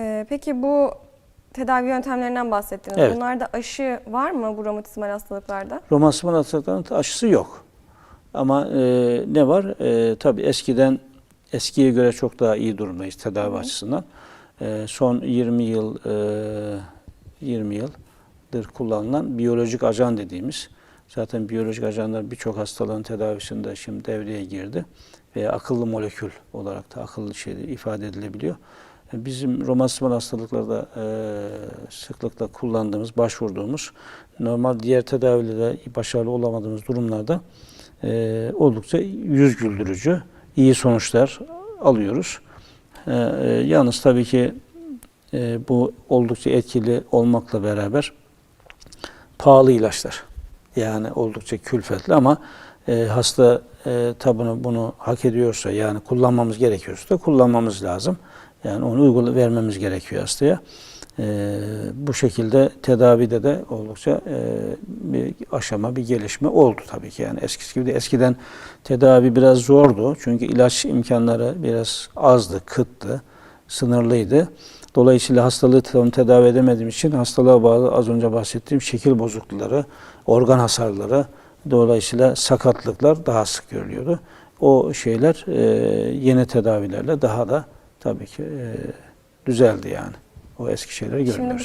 Ee, peki bu tedavi yöntemlerinden bahsettiniz. Evet. Bunlarda aşı var mı bu romatizmal hastalıklarda? Romatizmal hastalıkların aşısı yok. Ama e, ne var? E, tabii eskiden eskiye göre çok daha iyi durumdayız tedavi açısından. E, son 20 yıl e, 20 yıldır kullanılan biyolojik ajan dediğimiz zaten biyolojik ajanlar birçok hastalığın tedavisinde şimdi devreye girdi ve akıllı molekül olarak da akıllı şey ifade edilebiliyor. Bizim romatizmal hastalıklarda e, sıklıkla kullandığımız, başvurduğumuz normal diğer tedavilerde başarılı olamadığımız durumlarda e, oldukça yüz güldürücü, iyi sonuçlar alıyoruz. E, yalnız tabii ki bu oldukça etkili olmakla beraber pahalı ilaçlar. Yani oldukça külfetli ama e, hasta e, tabını bunu hak ediyorsa yani kullanmamız gerekiyorsa da kullanmamız lazım. Yani onu uygula vermemiz gerekiyor hastaya. E, bu şekilde tedavide de oldukça e, bir aşama, bir gelişme oldu tabii ki. Yani eskisi gibi de eskiden tedavi biraz zordu. Çünkü ilaç imkanları biraz azdı, kıttı, sınırlıydı. Dolayısıyla hastalığı tam tedavi edemediğim için hastalığa bağlı az önce bahsettiğim şekil bozuklukları, organ hasarları, dolayısıyla sakatlıklar daha sık görülüyordu. O şeyler e, yeni tedavilerle daha da tabii ki e, düzeldi yani. O eski şeyleri Şimdi görmüyoruz.